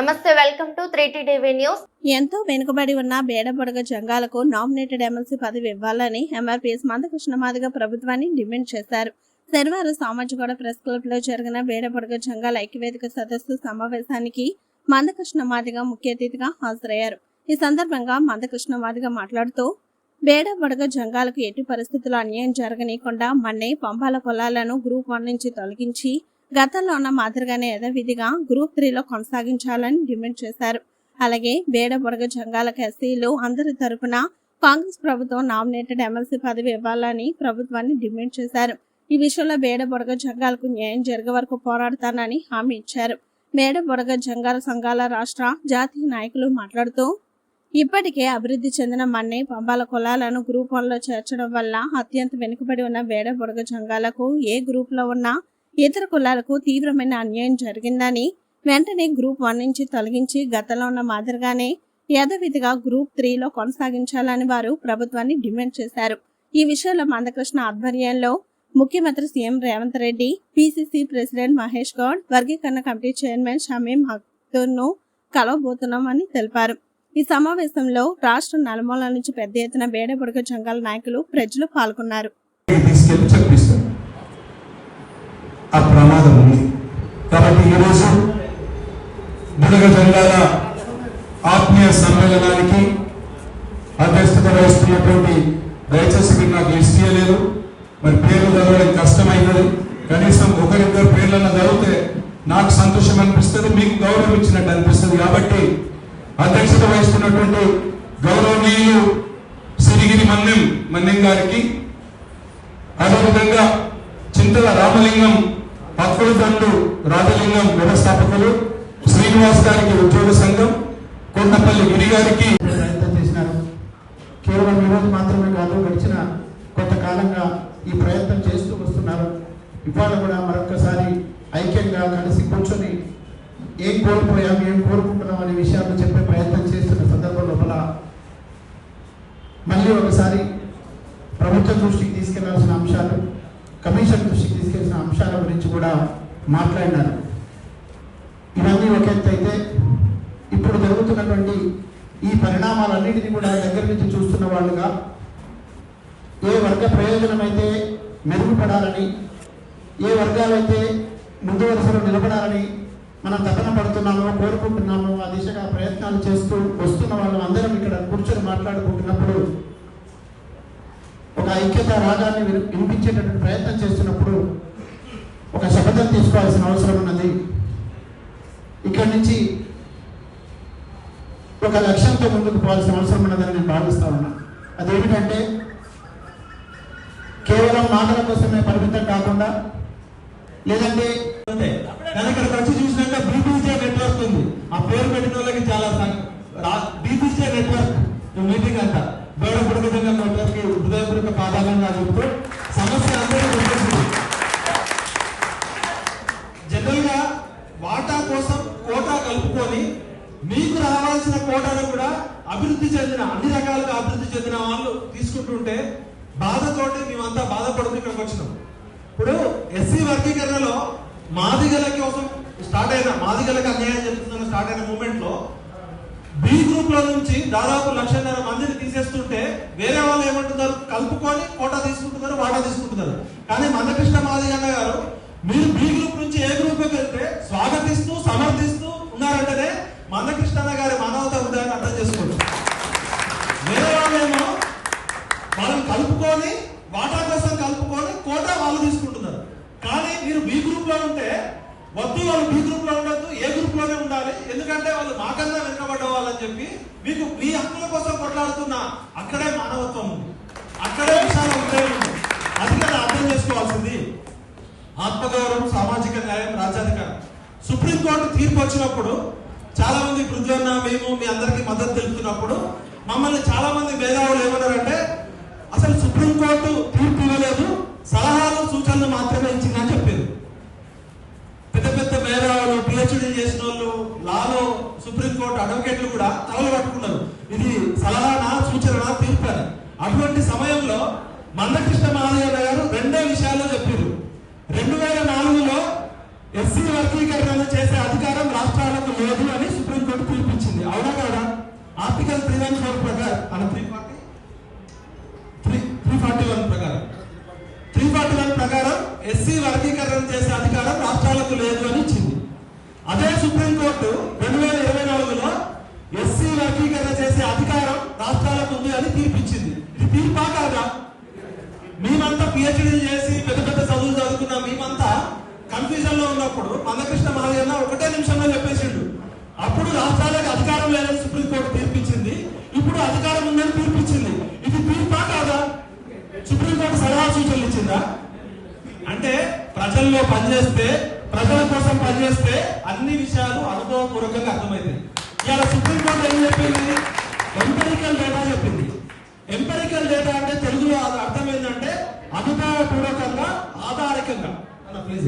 నమస్తే welcome to three TV news. ఎంతో వెనుకబడి ఉన్న బేడబుడగ జంగాలకు నామినేటెడ్ ఎమ్మెల్సీ పదవి ఇవ్వాలని ఎంఆర్పీఎస్ మందకృష్ణ మాదిగ ప్రభుత్వాన్ని డిమాండ్ చేశారు. శనివారం సామాజిగూడ ప్రెస్ క్లబ్లో జరిగిన బేడబుడగ జంగాల ఐక్యవేదిక సదస్సు సమావేశానికి మందకృష్ణ మాదిగ ముఖ్య అతిథిగా హాజరయ్యారు. ఈ సందర్భంగా మందకృష్ణ మాదిగ మాట్లాడుతూ బేడబుడగ జంగాలకు ఎట్టి పరిస్థితుల్లో అన్యాయం జరగనీయకుండా మన్నే పంపాల పొలాలను గ్రూప్ వన్ నుంచి తొలగించి గతంలో ఉన్న మాదిరిగానే యథావిధిగా గ్రూప్ త్రీలో కొనసాగించాలని డిమాండ్ చేశారు. అలాగే బేడబుడగ జంగాలకు ఎస్సీలు అందరి తరపున కాంగ్రెస్ ప్రభుత్వం నామినేటెడ్ ఎమ్మెల్సీ పదవి ఇవ్వాలని ప్రభుత్వాన్ని డిమాండ్ చేశారు. ఈ విషయంలో బేడబుడగ జంగాలకు న్యాయం జరిగే వరకు పోరాడతానని హామీ ఇచ్చారు. బేడ జంగాల సంఘాల రాష్ట్ర జాతీయ నాయకులు మాట్లాడుతూ ఇప్పటికే అభివృద్ధి చెందిన మన్నే పంబాల కులాలను గ్రూప్ వన్లో చేర్చడం వల్ల అత్యంత వెనుకబడి ఉన్న బేడబుడగ జంగాలకు ఏ గ్రూప్లో ఉన్నా ఉన్న ఇతర కులాలకు తీవ్రమైన అన్యాయం జరిగిందని వెంటనే గ్రూప్ వన్ నుంచి తొలగించి గతంలో ఉన్న మాదిరిగానే యథావిధిగా గ్రూప్ త్రీలో కొనసాగించాలని వారు ప్రభుత్వాన్ని డిమాండ్ చేశారు. ఈ విషయంలో మందకృష్ణ ఆధ్వర్యంలో ముఖ్యమంత్రి CM Revanth Reddy PCC president Mahesh Goud వర్గీకరణ కమిటీ చైర్మన్ షమీం హక్తూర్ను కలవబోతున్నామని తెలిపారు. ఈ సమావేశంలో రాష్ట్ర నలుమూలల నుంచి పెద్ద ఎత్తున బేడబుడక జంగాల నాయకులు ప్రజలు పాల్గొన్నారు. ఆ ప్రమాదం ఉంది. కాబట్టి ఈరోజు బుడగ జంగాల ఆత్మీయ సమ్మేళనానికి అధ్యక్షత వహిస్తున్నటువంటి దయచేసి మీరు నాకు లిస్ట్ చేయలేదు మరి పేర్లు చదవడం కష్టమైనది. కనీసం ఒకరిద్దరు పేర్లన్న చదివితే నాకు సంతోషం అనిపిస్తుంది మీకు గౌరవం ఇచ్చినట్టు అనిపిస్తుంది. కాబట్టి అధ్యక్షత వహిస్తున్నటువంటి గౌరవనీయులు సిరిగిరి మన్నెం మన్నెం గారికి అదేవిధంగా చింతల రామలింగం హక్కుల దండు రాజలింగం వ్యవస్థాపకులు శ్రీనివాస్ గారికి ఉద్యోగ సంఘం కొండపల్లి గిరి గారికి ప్రయత్నం చేసినారు. కేవలం ఈరోజు మాత్రమే కాదు గడిచిన కొంతకాలంగా ఈ ప్రయత్నం చేస్తూ వస్తున్నారు. ఇవాళ కూడా మరొకసారి ఐక్యంగా కలిసి కూర్చొని ఏం కోల్పోయాం ఏం కోరుకుంటున్నాం అనే విషయాలు చెప్పే ప్రయత్నం చేస్తున్న సందర్భం లోపల మళ్ళీ ఒకసారి ప్రభుత్వం దృష్టికి తీసుకెళ్ళాల్సిన అంశాలు కమిషన్ దృష్టికి తీసుకెళ్ళిన అంశాల గురించి కూడా మాట్లాడినారు. ఇవన్నీ ఒక ఎత్తు అయితే ఇప్పుడు జరుగుతున్నటువంటి ఈ పరిణామాలన్నింటినీ కూడా దగ్గర నుంచి చూస్తున్న వాళ్ళుగా ఏ వర్గ ప్రయోజనమైతే మెరుగుపడాలని ఏ వర్గాలైతే ముందు వరుసలో నిలబడాలని మనం తపన పడుతున్నామో కోరుకుంటున్నామో ఆ దిశగా ప్రయత్నాలు చేస్తూ వస్తున్న వాళ్ళు అందరం ఇక్కడ కూర్చొని మాట్లాడుకుంటున్నప్పుడు ఒక ఐక్యత రాగాన్ని వినిపించేటటువంటి ప్రయత్నం చేస్తున్నప్పుడు ఒక శపథం తీసుకోవాల్సిన అవసరం ఉన్నది. ఇక్కడి నుంచి ఒక లక్ష్యంతో ముందుకు పోవాల్సిన అవసరం ఉన్నదని నేను భావిస్తా ఉన్నా. అదేమిటంటే కేవలం మాటల కోసమే పరిమితం కాకుండా లేదంటే అంతే. కానీ ఇక్కడికి వచ్చి చూసినాక బీబీజే నెట్వర్క్ ఉంది ఆ పేరు పెట్టిన వాళ్ళకి చాలా బీబీజే నెట్వర్క్ మీటింగ్ అంటారు బేడ పుడకదంగా నెట్వర్క్ హృదయపూర్వక పాదాలను చెబుతూ సమస్య అందరూ గుర్తించింది జనరల్గా వాటా కోసం కోటా కలుపుకొని మీకు రావాల్సిన కోటాను కూడా అభివృద్ధి చెందిన అన్ని రకాలుగా అభివృద్ధి చెందిన వాళ్ళు తీసుకుంటుంటే బాధతోటి మేమంతా బాధపడుతూ ఇక్కడికి వచ్చినాం. ఇప్పుడు ఎస్సీ వర్గీకరణలో మాదిగల కోసం స్టార్ట్ అయిన మాదిగలకు అన్యాయం జరుగుతుందని స్టార్ట్ అయిన మూమెంట్లో బి గ్రూప్లో నుంచి దాదాపు లక్షన్నర మందిని తీసేస్తూ ఏమంటున్నారు కలుపుకొని కోటా తీసుకుంటున్నారు వాటా తీసుకుంటున్నారు. కానీ మందకృష్ణ మాదిగన్న గారు మీరు బి గ్రూప్ నుంచి ఏ గ్రూప్ వెళ్తే స్వాగతిస్తూ సమర్థిస్తూ ఉన్నారంటేనే మందకృష్ణ గారి మానవత ఉందని అర్థం చేసుకోండి వేరే వాళ్ళేమో వాళ్ళని కలుపుకొని వాటా కోసం కలుపుకొని కోటా వాళ్ళు తీసుకుంటున్నారు. కానీ మీరు బి గ్రూప్లో ఉంటే వద్దు వాళ్ళు బి గ్రూప్లో ఉండొద్దు ఏ గ్రూప్లోనే ఉండాలి. ఎందుకంటే వాళ్ళు మాకన్నా వెనుకబడ్డ వాళ్ళని చెప్పి మీకు మీ హక్కుల కోసం కొట్లాడుతున్న అక్కడే మానవత్వం ఉంది. అక్కడే విశాల హృదయం ఉంది. అది కదా అర్థం చేసుకోవాల్సింది. ఆత్మగౌరవం సామాజిక న్యాయం రాజ్యాధికారం. సుప్రీంకోర్టు తీర్పు వచ్చినప్పుడు చాలా మంది బృందన్న మేము మీ అందరికీ మద్దతు తెలుపుతున్నప్పుడు మమ్మల్ని చాలా మంది మేధావులు ఏమన్నారంటే అసలు సుప్రీంకోర్టు తీర్పు ఇవ్వలేదు. సలహాలు సూచనలు మాత్రమే ఇచ్చిందని చెప్పారు పెద్ద పెద్ద ఆలోచన చేసిన వాళ్ళు లాలో సుప్రీంకోర్టు అడ్వకేట్లు కూడా తలలు పట్టుకున్నారు. ఇది సలహానా సూచన తీర్పు అటువంటి సమయంలో మందకృష్ణ మహాదేవ గారు రెండో విషయాల్లో చెప్పారు. రెండు వేల నాలుగులో ఎస్సీ వర్గీకరణ చేసే అధికారం రాష్ట్రాలకు లేదు అని సుప్రీంకోర్టు తీర్పిచ్చింది. అవునా కదా? ఆర్టికల్ త్రీ వన్ ఫోర్ ప్రకారం వర్గీకరణ చేసే అధికారం రాష్ట్రాలకు ఉంది అని తీర్పిచ్చింది. ఇది తీర్పా కాదా? మేమంతా పిహెచ్డి చేసి పెద్ద పెద్ద చదువులు చదువుకున్నా మేమంతా కన్ఫ్యూజన్లో ఉన్నప్పుడు మందకృష్ణ మహాదేవన్న ఒకటే నిమిషంలో చెప్పేసిండు. అప్పుడు రాష్ట్రాలకు అధికారం లేదని సుప్రీంకోర్టు తీర్పిచ్చింది. ఇప్పుడు అధికారం ఉందని తీర్పిచ్చింది. ఇది తీర్పా కాదా? సుప్రీంకోర్టు సలహా సూచనలు ఇచ్చిందా? అంటే ప్రజల్లో పనిచేస్తే ప్రజల కోసం పనిచేస్తే అన్ని విషయాలు అనుభవపూర్వకంగా అర్థమవుతాయి. ఇవాళ సుప్రీంకోర్టు ఏం చెప్పింది? ఎంపెరికల్ డేటా చెప్పింది. ఎంపెరికల్ డేటా అంటే తెలుగులో అది అర్థం ఏంటంటే అనుభవపూర్వకంగా ఆధారికంగా. అన్న ప్లీజ్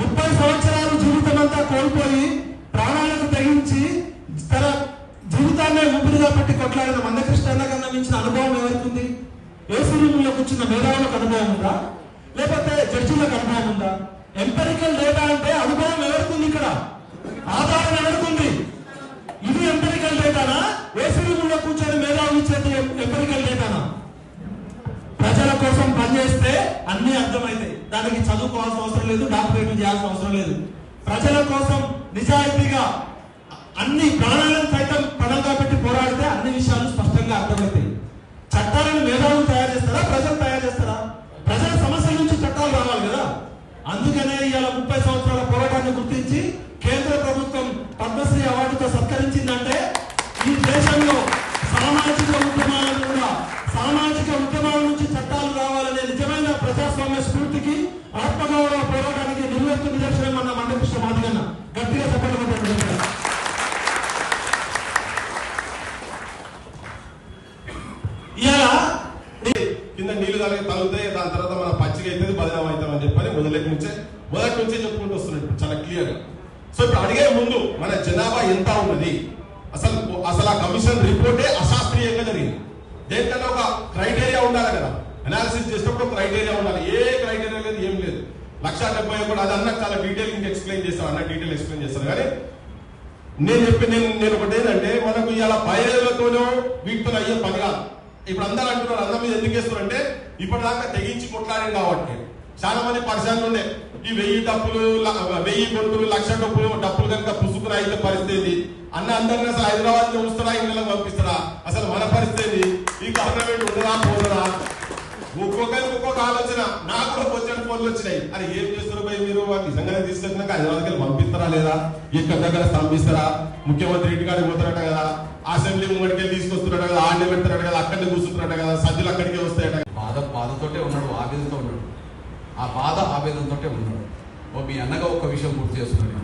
ముప్పై సంవత్సరాలు జీవితం అంతా కోల్పోయి ప్రాణాలకు తెగించి తన జీవితాన్నే ఊపిరిగా పెట్టి కొట్లాడిన మందకృష్ణ కన్నా మించిన అనుభవం ఎవరికి ఉంది ఏసీ కూర్చున్న మేధావులకు అనుభవం ఉందా? లేకపోతే జడ్జిలకు అనుభవం ఉందా? ఎంపెరికల్ డేటా అంటే అనుభవం ఎవరికి ఉంది ఇక్కడ? ఆధారం ఎవరికి ఉంది ఇది ఎంపెరికల్ డేటానా ఏసీ రూమ్ కూర్చొని మేధావులు ఇచ్చేది ఎంపెరికల్ డేటానా ప్రజల కోసం పనిచేస్తే అన్ని అర్థమైతాయి. దానికి చదువుకోవాల్సిన అవసరం లేదు డాక్టరేట్లు చేయాల్సిన అవసరం లేదు. ప్రజల కోసం నిజాయితీగా అన్ని ప్రాణాలను సైతం పణంగా పెట్టి పోరాడితే అన్ని విషయాలు స్పష్టంగా అర్థమవుతాయి. చట్టాలను మేధావులు తయారు చేస్తారా? ప్రజలు తయారు చేస్తారా? ప్రజల సమస్యల నుంచి చట్టాలు రావాలి కదా. అందుకనే ఇవాళ ముప్పై సంవత్సరాల పోరాటాన్ని గుర్తించి కేంద్ర ప్రభుత్వం పద్మశ్రీ అవార్డుతో సత్కరించిందంటే ఈ దేశంలో సామాజిక ఉద్యమాలను కూడా సామాజిక ఉద్యమాల నుంచి చట్టాలు రావాలనే నిజమైన ప్రజాస్వామ్య స్ఫూర్తికి ఆత్మగౌరవ పోరాటానికి నిలువెత్తు నిదర్శనం అన్న మండకృష్ణ మాదిగన్న గట్టిగా చెప్పడం ఇవాళ కింద నీళ్ళు కలిగి తగులుతాయి దాని తర్వాత మన పచ్చిగా అవుతుంది బదనాం అవుతాం అని చెప్పని మొదలెట్ నుంచే మొదటి నుంచే చెప్పుకుంటూ వస్తున్నాడు ఇప్పుడు చాలా క్లియర్గా సో ఇప్పుడు అడిగే ముందు మన జనాభా ఎంత ఉన్నది? అసలు అసలు ఆ కమిషన్ రిపోర్టే అశాస్త్రీయంగా జరిగింది. దేనికన్నా ఒక క్రైటీరియా ఉండాలి కదా. అనాలిసిస్ చేసినప్పుడు క్రైటీరియా ఉండాలి. ఏ క్రైటీరియా లేదు ఏం లేదు. లక్ష డెబ్బై ఒకటి అది అన్న చాలా డీటెయిల్ ఇంకా ఎక్స్ప్లెయిన్ చేస్తారు అన్న డీటెయిల్ ఎక్స్ప్లెయిన్ చేస్తారు. కానీ నేను చెప్పి నేను నేను ఒకటి ఏంటంటే మనకు ఇలా బయలుతోనో వీటితో అయ్యే పని కాదు. ఇప్పుడు అందరూ అంటున్నారు అందరి మీద ఎందుకు వేస్తున్నారంటే ఇప్పటిదాకా తెగించి కొట్లాడారు కాబట్టి. చాలా మంది పరిశాలు ఉండే. ఈ వెయ్యి డబ్బులు వెయ్యి గొంతులు లక్ష డబ్బులు డబ్బులు కనుక పుసుకుని అయితే పరిస్థితి అన్న అందరిని అసలు హైదరాబాద్లో ఉంచుతారా ఇళ్ళకి పంపిస్తారా అసలు మన పరిస్థితి ఈ గవర్నమెంట్ ఉండరా పోదరా ఒక్కొక్కరికి ఒక్కొక్క ఆలోచన. నాకు కూడా వచ్చిన ఫోన్లు వచ్చినాయి. అరే ఏం చేస్తారు భయ్ మీరు? వాళ్ళు నిజంగానే తీసుకెళ్ళినాక హైదరాబాద్కి వెళ్ళి పంపిస్తారా లేదా? ఇక్కడ దగ్గర స్తంభిస్తారా ముఖ్యమంత్రి ఇంటికాడికి పోతారట కదా? అసెంబ్లీ ముంగడికి వెళ్ళి కదా? ఆడిని పెడతారట కదా? అక్కడనే కూర్చుంటారట కదా? సభ్యులు అక్కడికే వస్తాయట. బాధ బాధతోటే ఉన్నాడు ఆవేదనతో ఉన్నాడు. ఆ బాధ ఆవేదనతోటే ఉన్నాడు. ఓ మీ అన్నగా ఒక విషయం గుర్తు చేస్తున్నాను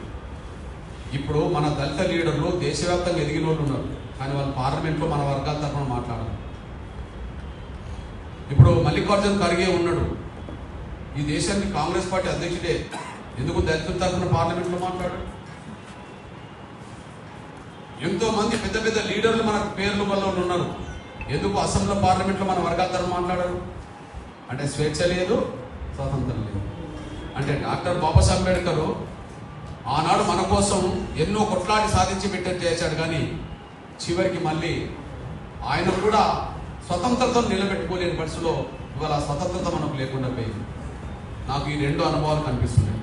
ఇప్పుడు మన దళిత లీడర్లు దేశవ్యాప్తంగా ఎదిగిన వాళ్ళు ఉన్నారు. కానీ వాళ్ళు పార్లమెంట్లో మన వర్గాల తరఫున మాట్లాడరు. ఇప్పుడు మల్లికార్జున ఖర్గే ఉన్నాడు. ఈ దేశానికి కాంగ్రెస్ పార్టీ అధ్యక్షుడే. ఎందుకు దళితుల తరఫున పార్లమెంట్లో మాట్లాడాడు ఎంతో మంది పెద్ద పెద్ద లీడర్లు మన పేర్లు వల్ల ఉన్నారు. ఎందుకు అసెంబ్లీ పార్లమెంట్లో మన వర్గాల తరఫున మాట్లాడారు? అంటే స్వేచ్ఛ లేదు స్వాతంత్రం లేదు. అంటే డాక్టర్ బాబాసాహెబ్ అంబేద్కర్ ఆనాడు మన కోసం ఎన్నో కొట్లాడి సాధించి పెట్టని చేశాడు కానీ చివరికి మళ్ళీ ఆయన కూడా స్వతంత్రతను నిలబెట్టుకోలేని పరిస్థితిలో ఇవాళ స్వతంత్రత మనకు లేకుండా పోయింది. నాకు ఈ రెండు అనుభవాలు కనిపిస్తున్నాయి.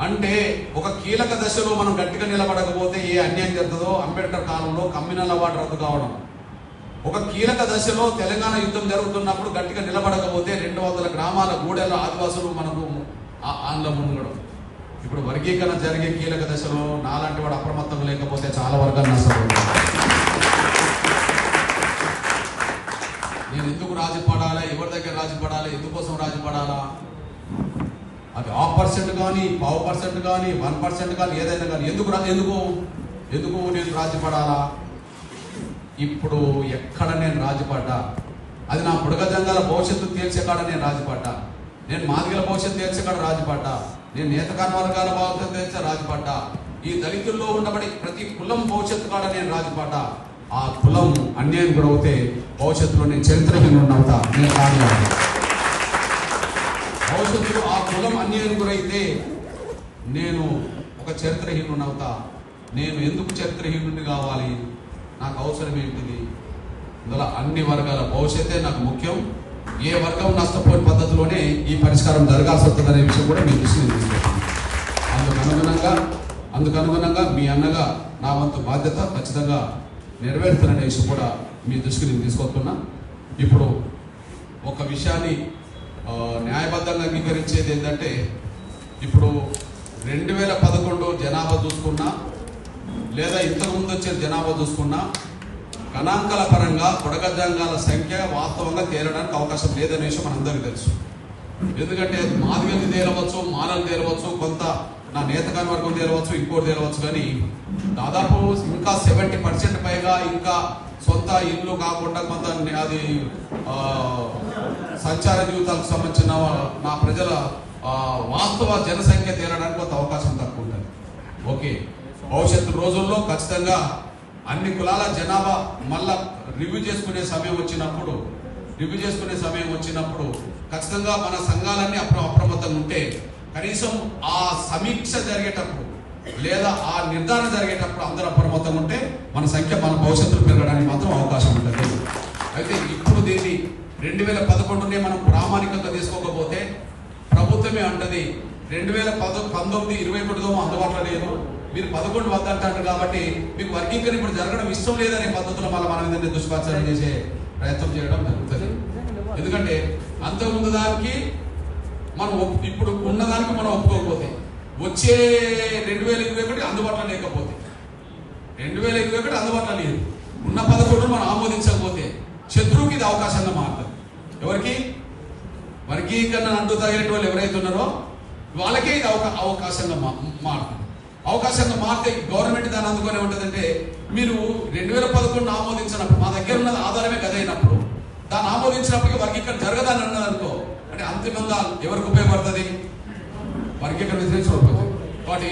అంటే ఒక కీలక దశలో మనం గట్టిగా నిలబడకపోతే ఏ అన్యాయం జరుగుతుందో అంబేద్కర్ కాలంలో కమ్యూనల్ అవార్డు రద్దు కావడం. ఒక కీలక దశలో తెలంగాణ యుద్ధం జరుగుతున్నప్పుడు గట్టిగా నిలబడకపోతే రెండు వందల గ్రామాల గూడెల ఆదివాసులు మనకు ఆ- ఉండడం ఇప్పుడు వర్గీకరణ జరిగే కీలక దశలో నాలాంటి వాడు అప్రమత్తం లేకపోతే చాలా వర్గాలు నష్టపోతుంది నేను ఎందుకు రాజీ పడాలా ఎవరి దగ్గర రాజీ పడాలా ఎందుకోసం రాజీ పడాలా అది హాఫ్ పర్సెంట్ కానీ పావు పర్సెంట్ కానీ వన్ పర్సెంట్ కానీ ఏదైనా కానీ. ఎందుకు రా ఎందుకు? ఎందుకు నేను రాజీ పడాలా ఇప్పుడు ఎక్కడ నేను రాజుపడ్డా? అది నా బుడగ జంగాల భవిష్యత్తు తీర్చే కాడ నేను రాజుపడ్డా? నేను మాదిగల భవిష్యత్తు తీర్చే కాడ నేను నేతకాన వర్గాల భవిష్యత్తు తీర్చే రాజుపడ్డా? ఈ దళితుల్లో ఉండబడి ప్రతి కులం భవిష్యత్తు కాడ నేను రాజుపడ్డా? ఆ కులం అన్యాయం గురవుతే భవిష్యత్తులో నేను చరిత్రహీనుడిని అవుతా నేను కాదు భవిష్యత్తులో ఆ కులం అన్యాయం గురైతే నేను ఒక చరిత్రహీనుని అవుతా నేను ఎందుకు చరిత్రహీనుడిని కావాలి? నాకు అవసరం ఏంటిది? ఇందులో అన్ని వర్గాల భవిష్యత్తే నాకు ముఖ్యం. ఏ వర్గం నష్టపోయిన పద్ధతిలోనే ఈ పరిష్కారం జరగాల్సి వస్తుంది అనే విషయం కూడా మీ దృష్టిని తీసుకుంటాను అందుకు అనుగుణంగా అందుకు అనుగుణంగా మీ అన్నగా నా వంతు బాధ్యత ఖచ్చితంగా నెరవేరుతున్న విషయం కూడా మీ దృష్టికి నేను తీసుకొస్తున్నా. ఇప్పుడు ఒక విషయాన్ని న్యాయబద్ధంగా అంగీకరించేది ఏంటంటే ఇప్పుడు రెండు వేల పదకొండు జనాభా చూసుకున్నా లేదా ఇంతకుముందు వచ్చే జనాభా చూసుకున్నా గణాంకాల పరంగా కొడగజంగాల సంఖ్య వాస్తవంగా తేలడానికి అవకాశం లేదనే విషయం మనందరికీ తెలుసు. ఎందుకంటే మాదిగలు తేలవచ్చు మాలలు తేలవచ్చు కొంత నా నేతకాని వర్గం తేలవచ్చు ఇంకోటి తేలవచ్చు కానీ దాదాపు ఇంకా సెవెంటీ పర్సెంట్ పైగా ఇంకా సొంత ఇల్లు కాకుండా కొంత అది సంచార జీవితాలకు సంబంధించిన నా ప్రజల వాస్తవ జనసంఖ్య తేలడానికి కొంత అవకాశం తక్కువ ఉంటుంది. ఓకే. భవిష్యత్తు రోజుల్లో ఖచ్చితంగా అన్ని కులాల జనాభా మళ్ళా రివ్యూ చేసుకునే సమయం వచ్చినప్పుడు రివ్యూ చేసుకునే సమయం వచ్చినప్పుడు ఖచ్చితంగా మన సంఘాలన్నీ అప్ర అప్రమత్తంగా ఉంటే కనీసం ఆ సమీక్ష జరిగేటప్పుడు లేదా ఆ నిర్ధారణ జరిగేటప్పుడు అందరూ అప్రమత్తంగా ఉంటే మన సంఖ్య మన భవిష్యత్తులో పెరగడానికి మాత్రం అవకాశం ఉంటుంది. అయితే ఇప్పుడు దీన్ని రెండు వేల పదకొండునే మనం ప్రామాణికంగా తీసుకోకపోతే ప్రభుత్వమే అంటది రెండు వేల పద పంతొమ్మిది ఇరవై ఒకటిదో అందుబాటులో లేదు మీరు పదకొండు వద్ద అంటారు కాబట్టి మీకు వర్గీకరణ ఇప్పుడు జరగడం ఇష్టం లేదనే పద్ధతిలో మళ్ళీ మనం ఏంటంటే దుష్పాచారం చేసే ప్రయత్నం చేయడం జరుగుతుంది. ఎందుకంటే అంతకుముందు దానికి మనం ఇప్పుడు ఉన్నదానికి మనం ఒప్పుకోకపోతే వచ్చే రెండు వేల ఇరవై ఒకటి అందుబాటులో లేకపోతే రెండు వేల ఇరవై ఒకటి అందుబాటులో లేదు. ఉన్న పదకొండు మనం ఆమోదించకపోతే శత్రువుకి ఇది అవకాశంగా మారుతుంది. ఎవరికి? వర్గీకరణ అంటూ తగిన వాళ్ళు ఎవరైతే ఉన్నారో వాళ్ళకే ఇది అవకా అవకాశంగా మా మారుతుంది. అవకాశంగా మారితే గవర్నమెంట్ దాన్ని అందుకునే ఉంటుందంటే మీరు రెండు వేల పదకొండు ఆమోదించినప్పుడు మా దగ్గర ఉన్నది ఆధారమే గదైనప్పుడు దాన్ని ఆమోదించినప్పటికీ వర్గీకరణ జరగదని అన్నది అనుకో అంటే అంతిమంగా ఎవరికి ఉపయోగపడుతుంది? వర్గీకరణ వ్యతిరేకించబడుతుంది వాటి